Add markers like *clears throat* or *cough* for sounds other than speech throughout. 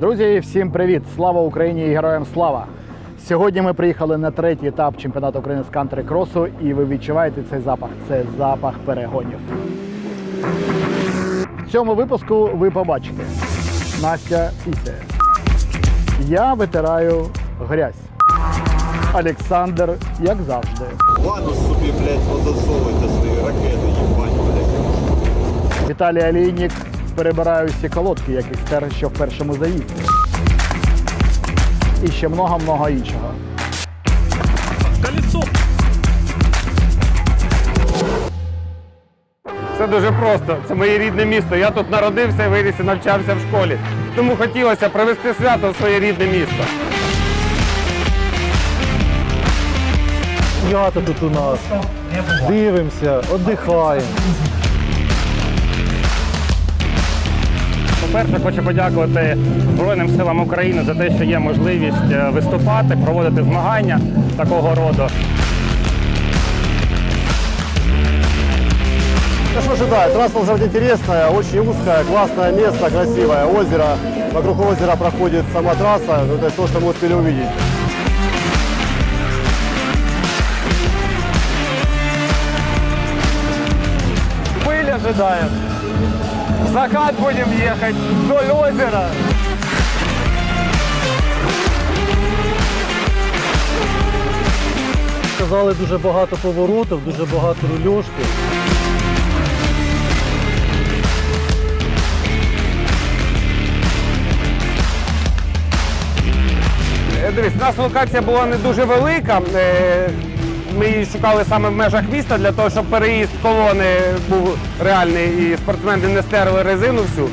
Друзі, всім привіт! Слава Україні і героям слава! Сьогодні ми приїхали на третій етап чемпіонату України з кантри-кросу, і ви відчуваєте цей запах. Це запах перегонів. В цьому випуску ви побачите Настя пісяє. Я витираю грязь. Олександр, як завжди. Ладно собі, блядь, подосовуйте свої ракети, їбать, блядь. Віталій Олійнік перебирає всі колодки, як екстер, що в першому заїзді. І ще много-много іншого. Все дуже просто. Це моє рідне місто. Я тут народився, виріс і навчався в школі. Тому хотілося привезти свято в своє рідне місто. Свято тут у нас. Дивимося, віддихаємо. По-перше, хочу подякувати Збройним силам України за те, що є можливість е, виступати, проводити змагання такого роду. Ну что ж, да, трасса должна быть интересная, очень узкая, классное место, красивое озеро. Вокруг озера проходит сама трасса, ну, это то, что мы успели увидеть. Пыль ожидаем. Закат будем ехать вдоль озера. Сказали дуже багато поворотів, дуже багато рульошки. Е, Дивись, у нас локація була не дуже велика. Ми її шукали саме в межах міста для того, щоб переїзд колони був реальний і спортсмени не стерли резину всю.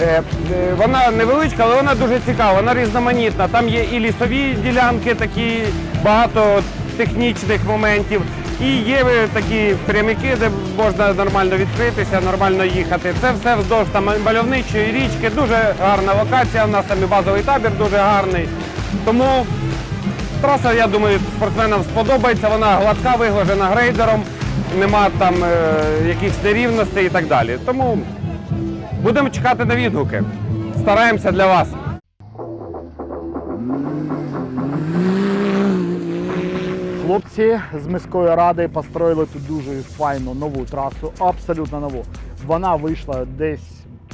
Е, е, Вона невеличка, але вона дуже цікава, вона різноманітна. Там є і лісові ділянки, такі багато технічних моментів. І є такі прямики, де можна нормально відкритися, нормально їхати. Це все вздовж там мальовничої річки. Дуже гарна локація. У нас там і базовий табір дуже гарний. Тому траса, я думаю, спортсменам сподобається. Вона гладка, виглажена грейдером, нема там е, якихось нерівностей і так далі. Тому будемо чекати на відгуки. Стараємося для вас. Хлопці з міської ради построїли тут дуже файну нову трасу, абсолютно нову. Вона вийшла десь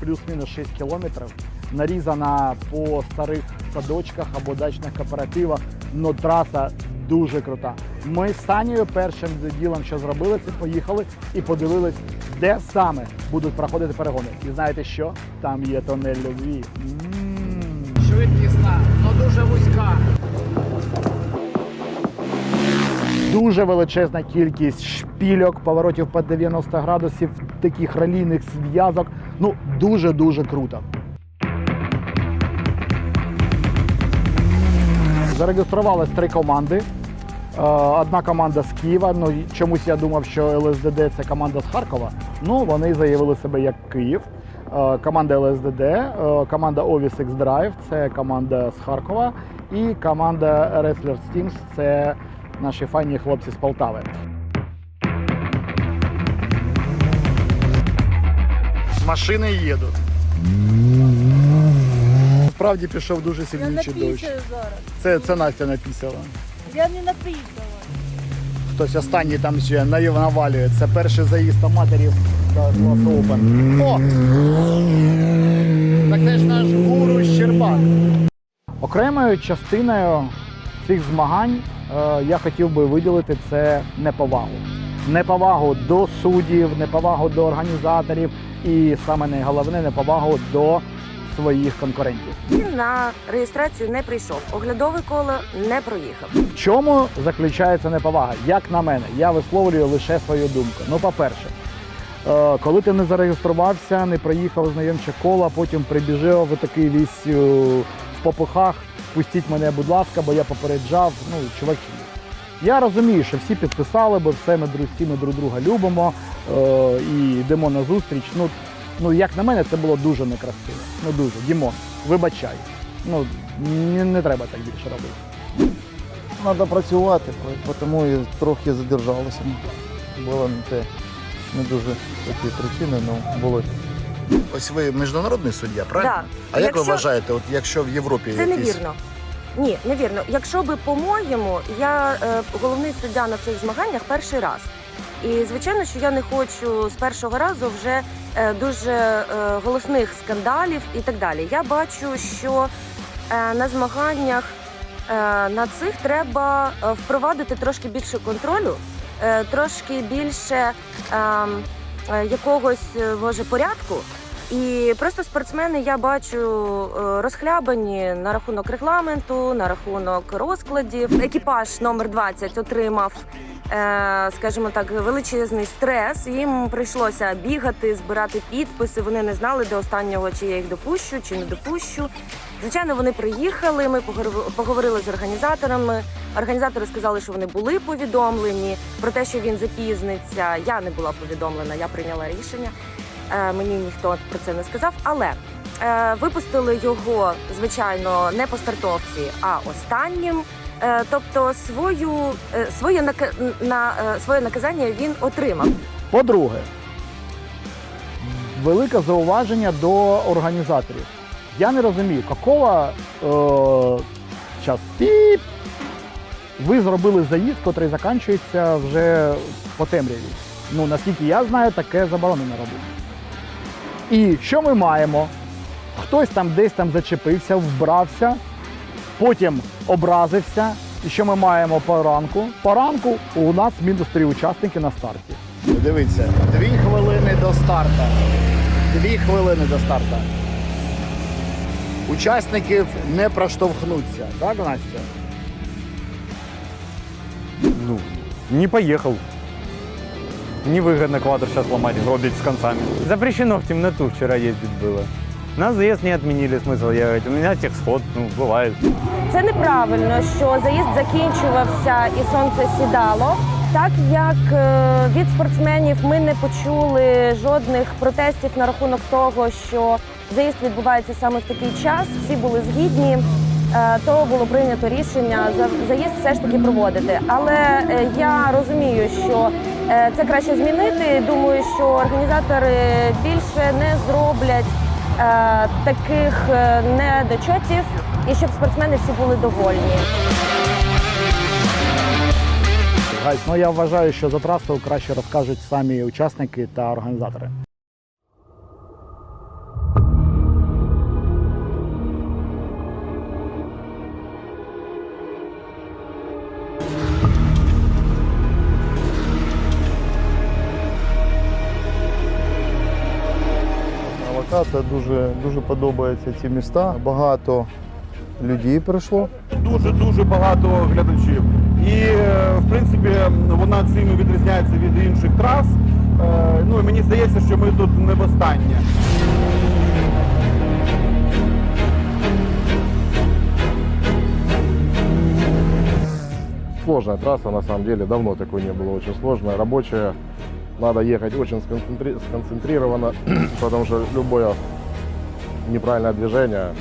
плюс-мінус 6 кілометрів, нарізана по старих садочках або дачних кооперативах. Але траса дуже крута. Ми з Санєю першим ділом, що зробили, це поїхали і подивились, де саме будуть проходити перегони. І знаєте що? Там є тонель любві. Швидкісна, але дуже вузька. Дуже величезна кількість шпільок, поворотів по 90 градусів, таких ралійних зв'язок. Ну, дуже-дуже круто. Зареєструвалось три команди. Е, Одна команда з Києва. Ну чомусь я думав, що ЛСДД це команда з Харкова. Ну вони заявили себе як Київ. Е, Команда ЛСДД, е, команда Ovis X Drive це команда з Харкова, і команда Wrestlers Teams це наші файні хлопці з Полтави. Машини їдуть. Справді пішов дуже Я сильнючий дощ. напісяю зараз. Це, це Настя написала. Я не написала. Хтось останній там ще наїв навалює. Це перший заїзд аматорів та клас Open. О! Так це ж наш гуру Щербак. Окремою частиною цих змагань е, я хотів би виділити це неповагу. Неповагу до суддів, неповагу до організаторів і саме найголовне неповагу до своїх конкурентів. Він на реєстрацію не прийшов. Оглядове коло не проїхав. В чому заключається неповага? Як на мене, я висловлюю лише свою думку. Ну, по-перше, е, коли ти не зареєструвався, не проїхав знайомче коло, потім прибіжив в такий весь е, в попухах, пустіть мене, будь ласка, бо я попереджав, ну, чуваки. Я розумію, що всі підписали, бо все ми всі ми друг друга любимо е, і йдемо на зустріч. Ну, ну, як на мене, це було дуже некрасиво. Ну дуже. Дімон, вибачай. Ну, не, не треба так більше робити. Треба працювати, тому і трохи задержалося. Було не те, не дуже такі причини, але було Ось ви міжнародний суддя, правильно? Да. А як ви вважаєте, от якщо в Європі Це якісь... невірно. Ні, невірно. Якщо би, по-моєму, я е, головний суддя на цих змаганнях перший раз. І звичайно, що я не хочу з першого разу вже дуже е, голосних скандалів і так далі. Я бачу, що е, на змаганнях е, на цих треба е, впровадити трошки більше контролю, е, трошки більше ем, е, якогось е, може порядку. І просто спортсмени я бачу е, розхлябані на рахунок регламенту, на рахунок розкладів. Екіпаж номер 20 отримав, е, скажімо так, величезний стрес. Їм прийшлося бігати, збирати підписи. Вони не знали до останнього, чи я їх допущу, чи не допущу. Звичайно, вони приїхали. Ми поговор- поговорили з організаторами. Організатори сказали, що вони були повідомлені про те, що він запізниться. Я не була повідомлена, я прийняла рішення. Е, Мені ніхто про це не сказав, але е, випустили його, звичайно, не по стартовці, а останнім. Е, Тобто свою е, своє на е, своє наказання він отримав. По-друге, велике зауваження до організаторів. Я не розумію, какого е, час піп, ви зробили заїзд, котрий закінчується вже по темряві. Ну, наскільки я знаю, таке заборонено робити. І що ми маємо? Хтось там десь там зачепився, вбрався, потім образився. І що ми маємо по ранку? По ранку у нас мінус три учасники на старті. Дивіться, дві хвилини до старта. Дві хвилини до старта. Учасників не проштовхнуться, так, Настя? Ну, не поехал. Невыгодно квадр сейчас ломать, гробить с концами. Запрещено в темноту вчера ездить было. На заезд не отменили смысл ехать. У меня техсход, ну, бывает. Це неправильно, що заїзд закінчувався і сонце сідало. Так як е, від спортсменів ми не почули жодних протестів на рахунок того, що заїзд відбувається саме в такий час, всі були згідні. е, То було прийнято рішення за- заїзд все ж таки проводити. Але е, я розумію, що це краще змінити. Думаю, що організатори більше не зроблять таких е, недочотів і щоб спортсмени всі були довольні. Гайс, ну я вважаю, що за трасу краще розкажуть самі учасники та організатори. Локація дуже, дуже подобається ці міста. Багато людей прийшло. Дуже дуже багато глядачів. І е, в принципі вона цим відрізняється від інших трас. Е, Ну і мені здається, що ми тут не востаннє. Сложная трасса, на самом деле, давно такой не было, очень сложная, рабочая. Надо ехать очень сконцентри- сконцентрированно, *clears throat* потому что любое неправильное движение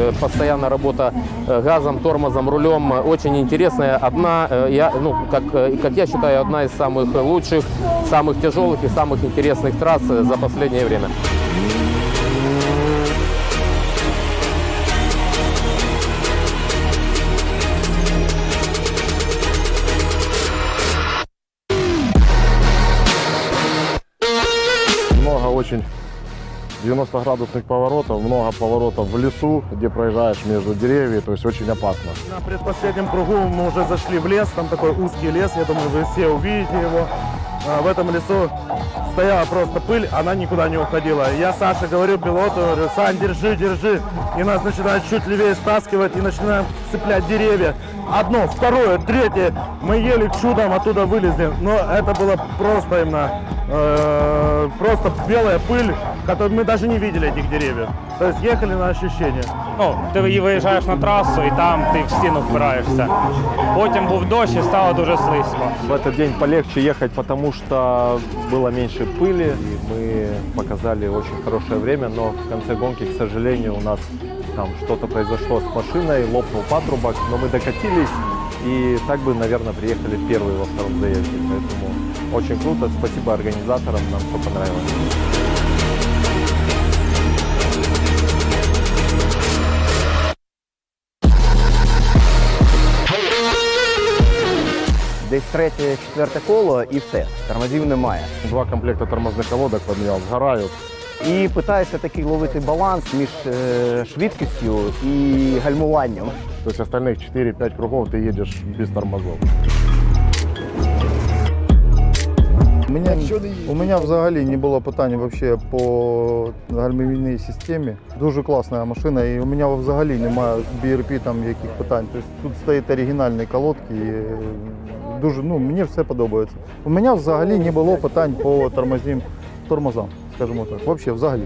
Э, постоянная работа э, газом, тормозом, рулем э, очень интересная. Одна, я, ну, как, как я считаю, одна из самых лучших, самых тяжелых и самых интересных трасс за последнее время. 90-градусных поворотов, много поворотов в лесу, где проезжаешь между деревьев, то есть очень опасно. На предпоследнем кругу мы уже зашли в лес, там такой узкий лес, я думаю, вы все увидите его. А, В этом лесу стояла просто пыль, она никуда не уходила. Я Саше говорю пилоту, говорю, Сань, держи, держи. И нас начинают чуть левее стаскивать и начинаем цеплять деревья. Одно, второе, третье. Мы еле чудом оттуда вылезли. Но это было просто именно, э, просто белая пыль, которую мы даже не видели этих деревьев. То есть ехали на ощущение. Ну, ти виїжджаєш на трасу і там ти в стіну впираєшся. Потім був дощ і стало дуже слизько. В этот день полегче ехать, потому что было меньше пыли. И мы показали очень хорошее время, но в конце гонки, к сожалению, у нас там что-то произошло с машиной, лопнул патрубок, но мы докатились И так бы, наверное, приехали первые во втором заезде. Поэтому очень круто. Спасибо организаторам, нам все понравилось. Десь третє, четверте коло і все. Тормозів немає. Два комплекта тормозных колодок подменял, сгорают. І питаюся таки ловити баланс між е, швидкістю і гальмуванням. То есть остальных 4-5 кругов ты едешь без тормозов. У мене, у мене взагалі не було питань вообще по гальмівній системі. Дуже класна машина, і у мене взагалі немає BRP там яких питань. Тобто тут стоять оригінальні колодки. І е, дуже, ну, мені все подобається. У мене взагалі не було питань по тормозним тормозам, скажімо так. Вообще взагалі.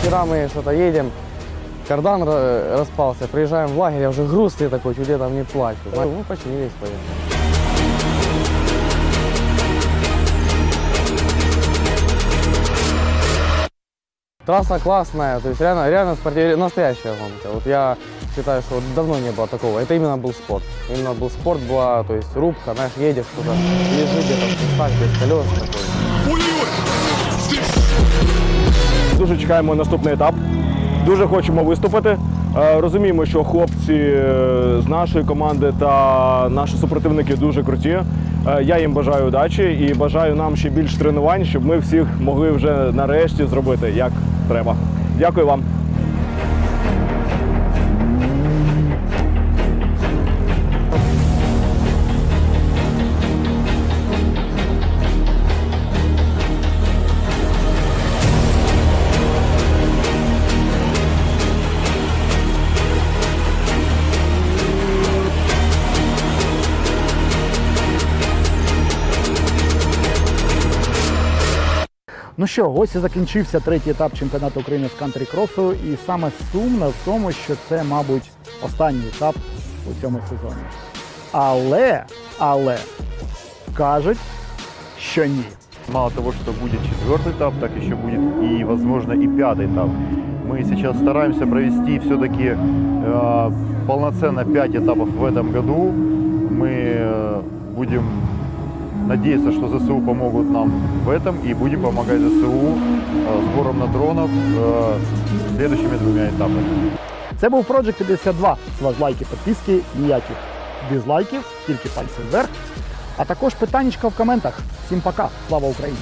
Вчера мы что-то едем, кардан розпався, распался, приезжаем в лагерь, я уже грустный такой, чуть я там не плачу. Ну, починились, поехали. Трасса классная, то есть реально, реально спортивная, настоящая гонка. Вот я считаю, что вот давно не было такого. Это именно был спорт. Именно был спорт, была, то есть рубка, знаешь, едешь туда, лежи где-то в кустах без колес такой. Дуже чекаємо наступний етап. Дуже хочемо виступити. Е, Розуміємо, що хлопці е, з нашої команди та наші супротивники дуже круті. Е, Я їм бажаю удачі і бажаю нам ще більш тренувань, щоб ми всіх могли вже нарешті зробити як треба. Дякую вам. Ну що, ось і закінчився третій етап чемпіонату України з кантрі-кросу. І саме сумно в тому, що це, мабуть, останній етап у цьому сезоні. Але, але кажуть, що ні. Мало того, что будет четвертый этап, так еще будет и, возможно, и пятый этап. Мы сейчас стараемся провести все-таки э, полноценно пять этапов в этом году. Мы э, будем надеяться, что ЗСУ помогут нам в этом и будем помогать ЗСУ э, сбором на дронов э, следующими двумя этапами. Це був Project 52. З вас лайки, підписки, ніяких дизлайків, тільки пальці вверх. А також питаннячка в коментах. Всім пока, слава Україні!